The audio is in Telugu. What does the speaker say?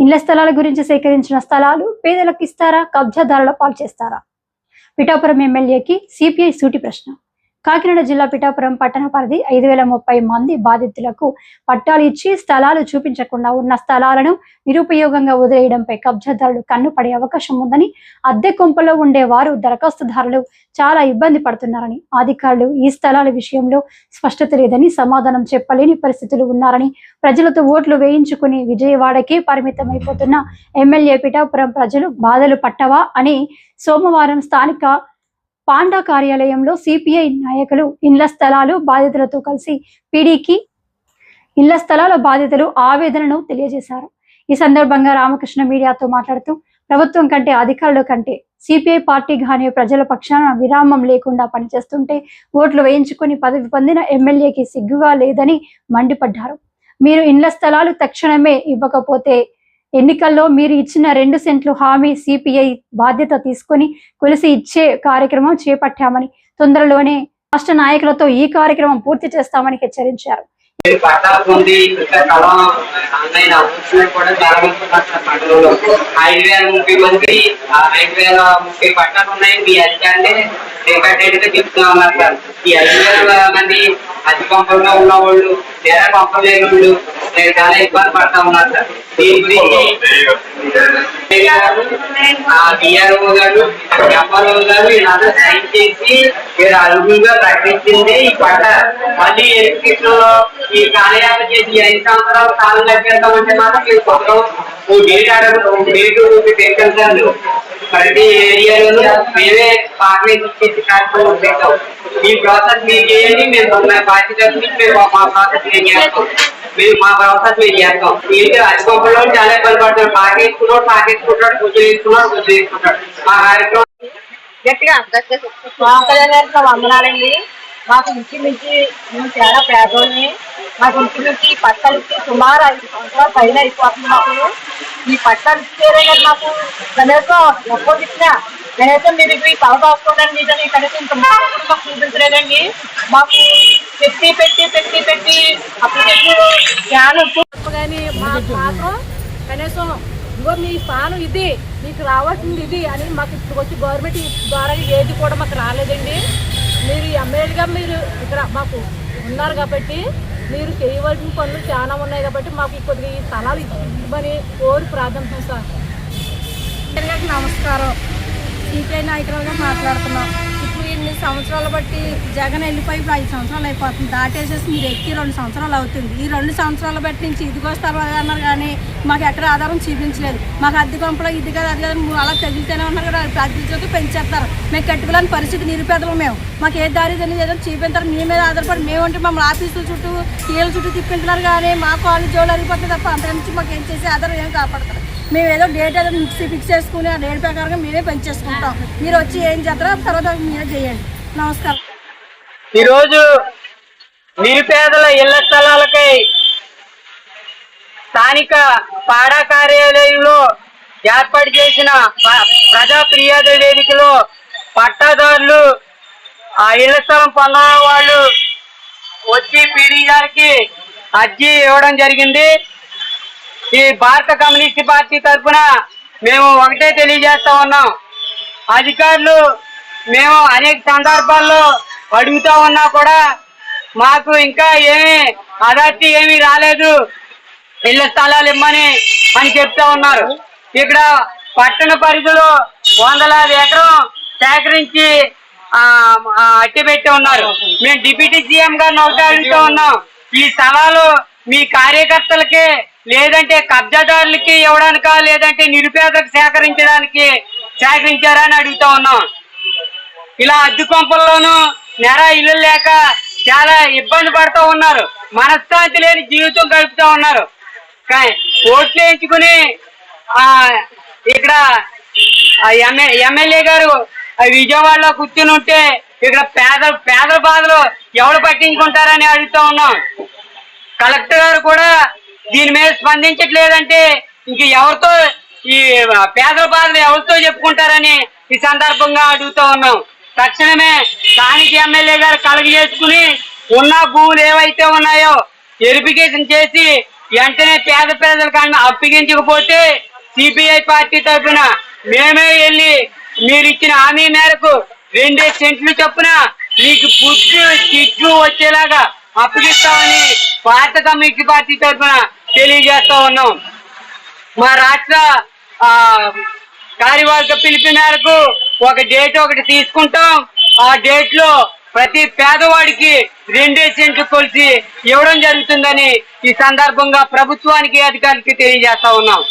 ఇళ్ళ స్థలాల గురించి సేకరించిన స్థలాలు పేదలకు ఇస్తారా? కబ్జాదారుల పాలు చేస్తారా? పిఠాపురం ఎమ్మెల్యేకి సిపిఐ సూటి ప్రశ్న. కాకినాడ జిల్లా పిఠాపురం పట్టణ పరిధి ఐదు వేల ముప్పై మంది బాధితులకు పట్టాలు ఇచ్చి స్థలాలు చూపించకుండా ఉన్న స్థలాలను నిరుపయోగంగా వదిలేయడంపై కబ్జాదారులు కన్ను పడే అవకాశం ఉందని అద్దె కొంపలో ఉండే వారు దరఖాస్తుదారులు చాలా ఇబ్బంది పడుతున్నారని అధికారులు ఈ స్థలాల విషయంలో స్పష్టత లేదని సమాధానం చెప్పలేని పరిస్థితులు ఉన్నారని ప్రజలతో ఓట్లు వేయించుకుని విజయవాడకే పరిమితమైపోతున్న ఎమ్మెల్యే పిఠాపురం ప్రజలు బాధలు పట్టవా అని సోమవారం స్థానిక పాండా కార్యాలయంలో సిపిఐ నాయకులు ఇండ్ల స్థలాలు బాధితులతో కలిసి పీడీకి ఇళ్ళ స్థలాల బాధితులు ఆవేదనను తెలియజేశారు. ఈ సందర్భంగా రామకృష్ణ మీడియాతో మాట్లాడుతూ ప్రభుత్వం కంటే అధికారుల కంటే సిపిఐ పార్టీ గాని ప్రజల పక్షాన విరామం లేకుండా పనిచేస్తుంటే ఓట్లు వేయించుకుని పదవి పొందిన ఎమ్మెల్యేకి సిగ్గుగా లేదని మండిపడ్డారు. మీరు ఇండ్ల స్థలాలు తక్షణమే ఇవ్వకపోతే ఎన్నికల్లో మీరు ఇచ్చిన రెండు సెంట్లు హామీ సిపిఐ బాధ్యత తీసుకొని కొలిసి ఇచ్చే కార్యక్రమం చేపట్టామని తొందరలోనే రాష్ట్ర నాయకులతో ఈ కార్యక్రమం పూర్తి చేస్తామని హెచ్చరించారు. ఇది ఇంకా ఆన్లైన్ కూడా ఐదు వేల ముప్పై మంది ఐదు వేల ముప్పై పట్టాలు ఉన్నాయి మీ అధికారులే ఉన్నారు సార్ ఈ ఐదు వేల మంది అతి పంపంలో ఉన్న వాళ్ళు వాళ్ళు నేను చాలా ఇబ్బంది పడతా ఉన్నారు సార్ దీని గురించి ఆ డిఆర్ఓ గారు ఎంఆర్ఓ గారు వీళ్ళందరూ సైన్ చేసి మీరు అర్హులుగా ప్రకటించింది ఈ పట్ట మళ్ళీ ఎడ్యుకేషన్లో ఈ కార్యాలయం చేసి ఈ ఐదు సంవత్సరాలు కాలం లెక్కేద్దామంటే మాత్రం మీరు కొంచెం ఓ డేట్ అడగదు ఒక డేట్ పెట్టారు ప్రతి ఏరియాలోనూ మేమే పార్లమెంట్ ఇచ్చేసి కార్యక్రమం పెట్టాం ఈ ప్రాసెస్ మీరు చేయండి మేము మా బాధ్యత నుంచి మేము మా ప్రాసెస్ మేము చేస్తాం మేము మా ప్రాసెస్ మేము చేస్తాం ఏంటి అధికంలో చాలా ఇబ్బంది పడుతున్నారు పాకేసుకున్నాడు పాకేసుకుంటాడు పూజ చేసుకున్నాడు పూజ చేసుకుంటాడు మా కార్యక్రమం గట్టిగా పవన్ కళ్యాణ్ గారికి వందనాలండి మాకు ఇంచుమించి మేము చాలా పేదోళ్ళని మాకు ఇంచుమించి ఈ పట్టాలు ఇచ్చి సుమారు ఐదు సంవత్సరాల పైన అయిపోతుంది మాకు ఈ పట్టాలు ఇచ్చేదే కదా మాకు కనీసం ఒక్కో ఇచ్చినా కనీసం మీరు ఈ పవన్ అవసరం మీదని కనీసం ఇంత మాట కూడా మాకు చూపించలేదండి మాకు పెట్టి పెట్టి పెట్టి పెట్టి. జ్ఞానం కానీ మాకు మాత్రం కనీసం ఇదిగో మీ స్థానం ఇది మీకు రావాల్సింది ఇది అని మాకు ఇప్పుడు వచ్చి గవర్నమెంట్ ద్వారా ఏది కూడా మాకు రాలేదండి. మీరు ఎమ్మెల్యేగా మీరు ఇక్కడ మాకు ఉన్నారు కాబట్టి మీరు చేయవలసిన పనులు చాలా ఉన్నాయి కాబట్టి మాకు కొద్దిగా ఈ స్థలాలు ఇవ్వమని కోరి ప్రార్థిస్తున్నాం సార్ నమస్కారం. సిపిఐ నాయకులుగా మాట్లాడుతున్నాం. ఎన్ని సంవత్సరాలు బట్టి జగన్ వెళ్ళిపోయి ఇప్పుడు ఐదు సంవత్సరాలు అయిపోతుంది. దాటేసేసి మీరు ఎక్కి రెండు సంవత్సరాలు అవుతుంది. ఈ రెండు సంవత్సరాల బట్టి నుంచి ఇదిగో అన్నారు కానీ మాకు ఎక్కడ ఆధారం చూపించలేదు. మాకు అద్దె కొంపలో ఇది కాదు అది కాదు అలా తగిలితేనే ఉన్నారు కదా ప్రతిచోకి పెంచేస్తారు. మేము కట్టుకోలేని పరిస్థితి నిరుపేదలు మేము. మాకు ఏ దారి తెలియదు ఏదో చూపించారు. మీ మీద ఆధారపడి మేము ఉంటే మమ్మల్ని ఆఫీసుల చుట్టూ కీళ్ళ చుట్టూ తిప్పింటున్నారు కానీ మా వాళ్ళు జోలు అరిగిపోతుంది తప్ప అంతకుమించి మాకు ఏం చేసి ఆధారం ఏం కాపాడతారు. మేము ఏదో డేట్ ఏదో ఫిక్స్ ఫిక్స్ చేసుకుని ఆ డేట్ ప్రకారంగా మేమే పెంచేసుకుంటాం. మీరు వచ్చి ఏం చేస్తారో తర్వాత మీరే చేయండి. నమస్కారం. ఈరోజు నిరుపేదల ఇళ్ళ స్థలాలకై స్థానిక పాడా కార్యాలయంలో ఏర్పాటు చేసిన ప్రజా ఫిర్యాదు వేదికలో పట్టాదారులు ఆ ఇళ్ళ స్థలం పొందడం వాళ్ళు వచ్చి పీడీ గారికి అర్జీ ఇవ్వడం జరిగింది. ఈ భారత కమ్యూనిస్ట్ పార్టీ తరఫున మేము ఒకటే తెలియజేస్తా ఉన్నాం. అధికారులు మేము అనేక సందర్భాల్లో అడుగుతా ఉన్నా కూడా మాకు ఇంకా ఏమీ అథారిటీ ఏమీ రాలేదు. ఇళ్ళ స్థలాలు ఇమ్మని అని చెప్తా ఉన్నారు. ఇక్కడ పట్టణ పరిధిలో వందలాది ఎకరం సేకరించి అట్టి పెట్టి ఉన్నారు. మేము డిప్యూటీ సీఎం గారిని ఒకటే అడుగుతూ ఉన్నాం. ఈ స్థలాలు మీ కార్యకర్తలకి లేదంటే కబ్జాదారులకి ఇవ్వడానికా లేదంటే నిరుపేదకు సేకరించడానికి సేకరించారా అని అడుగుతా ఉన్నాం. ఇలా అద్దె కొంపల్లోనూ నెర ఇల్లు లేక చాలా ఇబ్బంది పడుతూ ఉన్నారు. మనశ్శాంతి లేని జీవితం గడుపుతూ ఉన్నారు. కానీ ఓట్లు వేయించుకుని ఇక్కడ ఆ ఎమ్మెల్యే గారు ఆ విజయవాడలో కూర్చుని ఉంటే ఇక్కడ పేద పేదల బాధలు ఎవరు పట్టించుకుంటారని అడుగుతా ఉన్నాం. కలెక్టర్ గారు కూడా దీని మీద స్పందించట్లేదంటే ఇంక ఎవరితో ఈ పేదల బాధలు ఎవరితో చెప్పుకుంటారని ఈ సందర్భంగా అడుగుతూ ఉన్నాం. తక్షణమే స్థానిక ఎమ్మెల్యే గారు కలుగ చేసుకుని ఉన్న భూములు ఏవైతే ఉన్నాయో వెరిఫికేషన్ చేసి వెంటనే పేద ప్రజలకు అప్పగించకపోతే సిపిఐ పార్టీ తరఫున మేమే వెళ్ళి మీరు ఇచ్చిన హామీ మేరకు రెండే సెంట్లు చొప్పున మీకు పుట్టు చిట్లు వచ్చేలాగా అప్పగిస్తామని భారత కమ్యూనిస్ట్ పార్టీ తరఫున తెలియజేస్తా ఉన్నాం. మా రాష్ట్ర కార్యవర్గ పిలుపు మేరకు ఒక డేట్ ఒకటి తీసుకుంటాం. ఆ డేట్లో ప్రతి పేదవాడికి రెండే సెంట్లు కొలిసి ఇవ్వడం జరుగుతుందని ఈ సందర్భంగా ప్రభుత్వానికి అధికారులకి తెలియజేస్తా ఉన్నాం.